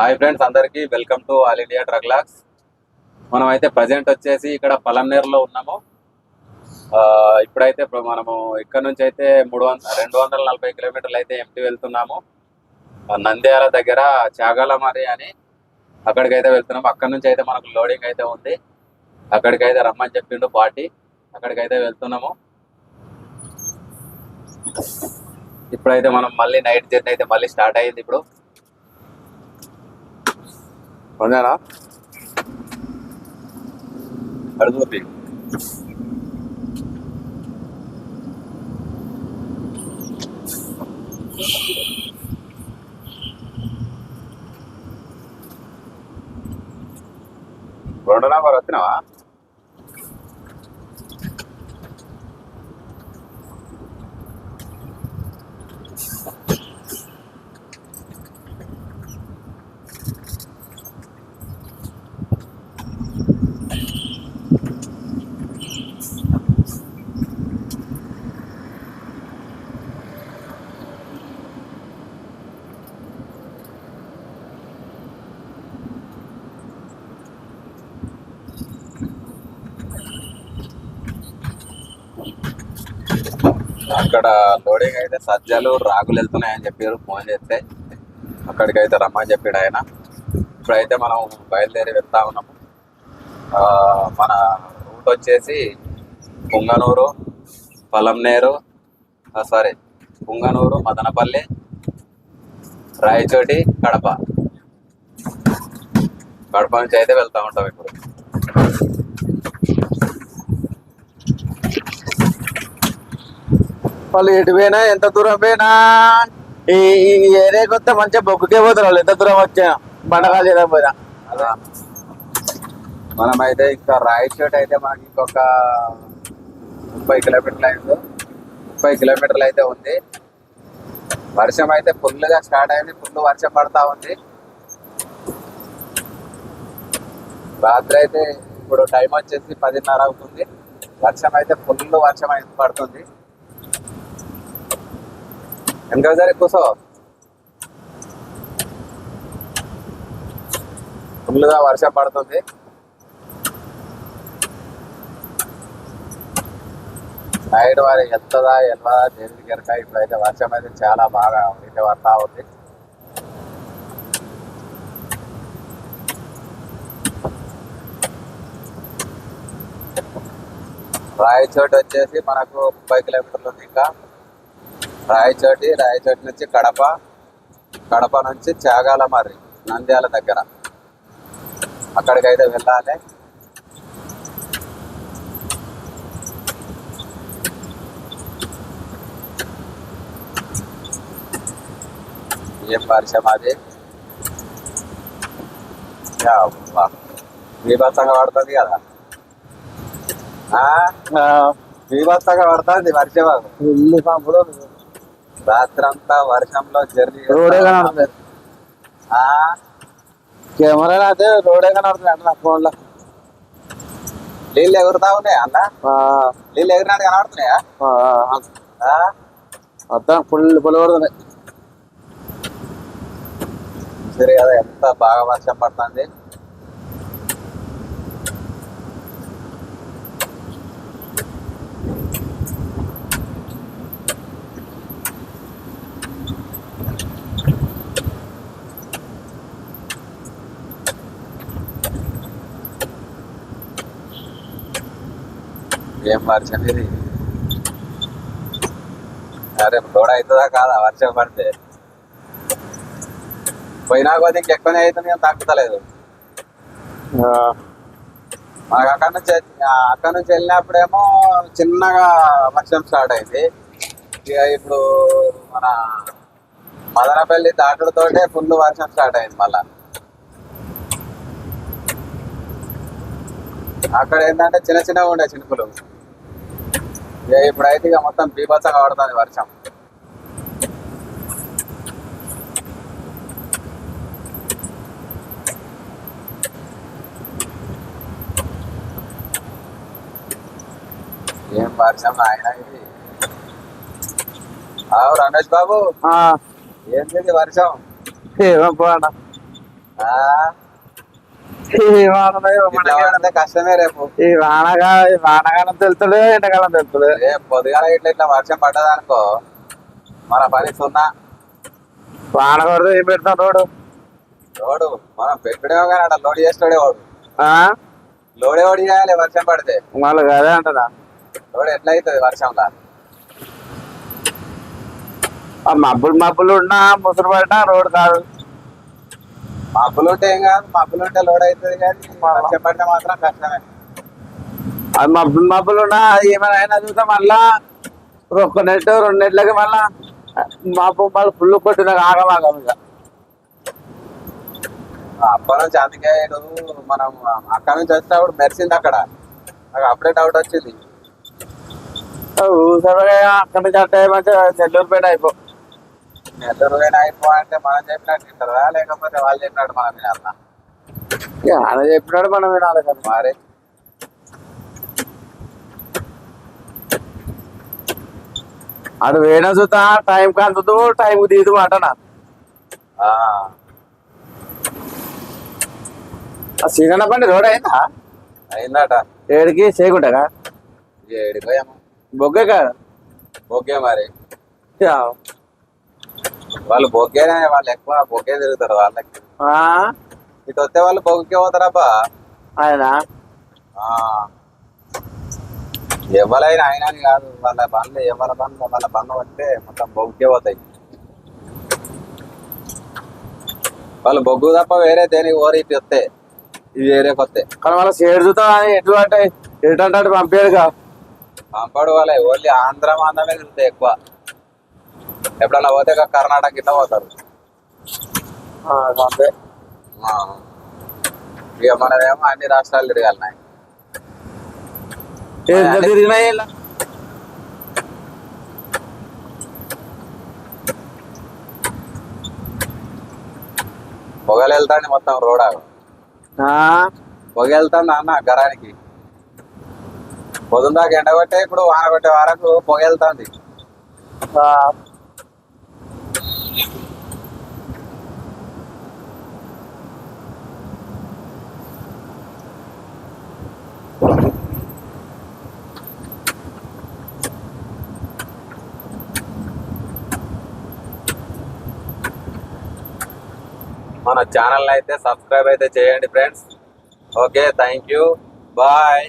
Hi friends అందరికి welcome to all India drug locks మనం అయితే ప్రజెంట్ వచ్చేసి ఇక్కడ పలన్నేరులో ఉన్నాము. ఇప్పుడైతే ఇప్పుడు మనము ఇక్కడ నుంచి అయితే మూడు వంద రెండు వందల నలభై కిలోమీటర్లు అయితే ఎంటీ వెళ్తున్నాము. నంద్యాల దగ్గర చాగలమరి అని అక్కడికి అయితే వెళ్తున్నాము. అక్కడ నుంచి అయితే మనకు లోడింగ్ అయితే ఉంది. అక్కడికి అయితే రమ్మని చెప్పిండు పార్టీ. అక్కడికైతే వెళ్తున్నాము. ఇప్పుడైతే మనం మళ్ళీ నైట్ జర్నీ అయితే మళ్ళీ స్టార్ట్ అయ్యింది ఇప్పుడు. வந்தானா? அடுத்து பார்த்தீங்க ரெண்டு நாள் ரத்தினவா? అక్కడ లోడింగ్ అయితే సజ్జలు రాగులు వెళ్తున్నాయని చెప్పారు ఫోన్ చేస్తే. అక్కడికి అయితే రమ్మని చెప్పాడు ఆయన. ఇప్పుడైతే మనం బయలుదేరి వెళ్తా ఉన్నాము. మన రూట్ వచ్చేసి పుంగనూరు పొలంనేరు సారీ పుంగనూరు మదనపల్లి రాయచోటి కడప. కడప నుంచి అయితే వెళ్తూ ఉంటాం ఇప్పుడు. వాళ్ళు ఎటు పోయినా ఎంత దూరం పోయినా ఈ ఏరియా కొత్త మంచిగా బొక్కుకే పోతారు వాళ్ళు. ఎంత దూరం వచ్చినా బండకాలు చేయడం పోయినా. అదే. మనమైతే ఇంకా రాయచోట అయితే మనకి ఇంకొక ముప్పై కిలోమీటర్లు అయింది. ముప్పై కిలోమీటర్లు అయితే ఉంది. వర్షం అయితే ఫుల్గా స్టార్ట్ అయింది. ఫుల్ వర్షం పడతా ఉంది. రాత్రి అయితే ఇప్పుడు టైం వచ్చేసి పదిన్నర అవుతుంది. వర్షం అయితే ఫుల్ వర్షం అయితే పడుతుంది. వెనక సరే కూసో ఫుల్గా వర్షం పడుతుంది నైట్ వారి ఎంతదా ఎల్వదా దేనికి ఎరక ఇప్పుడైతే వర్షం అయితే చాలా బాగా అయితే పడతా ఉంది రాయచోటి వచ్చేసి మనకు ముప్పై కిలోమీటర్లు ఉంది ఇంకా. రాయచోటి రాయచోటి నుంచి కడప కడప నుంచి చాగాల మరి నంద్యాల దగ్గర. అక్కడికైతే వెళ్ళాలి. ఏం వర్షం అది. బీభత్సంగా పడుతుంది కదా? బీభత్సంగా పడుతుంది పంపులో రాత్రంతా వర్షంలో జర్నీ రోడే కనబడుతుంది కెమెరా అయితే రోడే కనబడుతుంది అంటే నా ఫోన్లో. నీళ్ళు ఎగురుతా ఉన్నాయి అన్న? ఆ, నీళ్ళు ఎగిరినట్టు కనబడుతున్నాయా? మొత్తం ఫుల్ ఫుల్ పడుతుంది సరే కదా ఎంత బాగా వర్షం పడుతుంది. ఏం వర్షం ఇది అరే లోడ్ అవుతుందా కాదా? వర్షం పడితే. పోయినా కొద్ది ఇంకెక్కువనే అవుతుంది కానీ తగ్గుతలేదు. ఆ, మనకు అక్కడ నుంచి అక్కడ నుంచి వెళ్ళినప్పుడేమో చిన్నగా వర్షం స్టార్ట్ అయింది. ఇక ఇప్పుడు మన మదనపల్లి దాటుడుతోటే ఫుల్ వర్షం స్టార్ట్ అయింది మళ్ళా. అక్కడ ఏంటంటే చిన్న చిన్నగా ఉండే చినుకులు. ఇప్పుడైతే ఇక మొత్తం బీభత్సంగా పడుతుంది వర్షం. ఏం వర్షం ఆయన ఇది? ఆవు రమేష్ బాబు. ఏంది ఇది వర్షం? ఏమో పోనా ఆ, ఈ వానలో ఇట్లా మనకి పడితే కష్టమే రేపు. ఈ వానగా ఈ వానకాలం తెలుతుంది ఎండాకాలం తెలుతుంది రేపు పొద్దుగాల ఇట్లా ఇట్లా వర్షం పడ్డదనుకో మన పని సున్నా. వాన కొడితే ఏం పెడతాం రోడ్డు లోడు మనం పెట్టుడేమో కానీ అట్లా లోడ్ చేస్తాడే వాడు. ఆ? లోడే ఓడి చేయాలి వర్షం పడితే. వాళ్ళు అదే అంటున్నా. లోడ్ ఎట్లా అవుతుంది వర్షంలో మబ్బులు మబ్బులు ఉన్నా ముసురు పడినా రోడ్డు కాదు. మబ్బులు ఉంటే ఏం కాదు మబ్బులు ఉంటే లోడ్ అవుతుంది కానీ చెప్పండి మాత్రం కష్టమే అది మబ్బులు మబ్బులు ఉన్నా అది ఏమైనా అయినా చూస్తే మళ్ళా ఒక్క నెట్ రెండు నెట్లకి మళ్ళా మబ్బు మళ్ళీ ఫుల్ కొట్టిన ఆగమాగం ఇక అప్పటి నుంచి అందుకే మనం అక్కడ నుంచి వచ్చినప్పుడు మెరిసింది అక్కడ నాకు అప్పుడే డౌట్ వచ్చింది ఊసరగా అక్కడి నుంచి అంటే మంచిగా చెల్లూరుపేట అయిపో. నెల్లూరు పోయిన అయిపో అంటే మనం చెప్పినట్టు వింటారా లేకపోతే వాళ్ళు చెప్పినట్టు మనం ఆయన చెప్పినాడు మనం వినాలి కదా. మరి? అటు వేయడం చూస్తా టైం కందుతూ టైం తీదు అంటనా? సీజన్ బండి రోడ్ అయిందా? అయిందట. ఏడికి? చేయకుంటా ఏడిపోయాము బొగ్గే కాదు ఓకే మరి. యా. వాళ్ళు బొగ్గేనే వాళ్ళు ఎక్కువ బొగ్గే తిరుగుతారు వాళ్ళకి. ఇటు వస్తే వాళ్ళు బొగ్గే పోతారబ్బా. ఆయన ఆ. ఎవరైనా అని కాదు వాళ్ళ బండ్లు ఎవరి బండ్లు వాళ్ళ బండ్లు వస్తే మొత్తం బొగ్గే పోతాయి. వాళ్ళు బొగ్గు తప్ప వేరే దేనికి ఓరి ఇటు వస్తే. ఇది వేరే కొత్తే. కానీ వాళ్ళ చూస్తా అని ఎటు అంటే ఎటు అంటే అటు పంపేడుగా పంపడు వాళ్ళే ఓన్లీ ఆంధ్ర మాంధ్రమే తిరుగుతాయి ఎక్కువ. ఎప్పుడన్నా పోతే కర్ణాటక ఇట్లా పోతారు. ఆ, అంతే. ఆ. ఇక మనదేమో అన్ని రాష్ట్రాలు తిరగాలి ఎంత తిరిగినా ఇలా పొగలు వెళ్తాంది మొత్తం రోడ్ పొగ వెళ్తాంది అన్న గరానికి. పొద్దున్న దాకా ఎండ కొట్టే ఇప్పుడు వాన కొట్టే వరకు పొగ వెళ్తాంది ఆ. మన ఛానల్ అయితే సబ్స్క్రైబ్ అయితే చేయండి friends okay thank you bye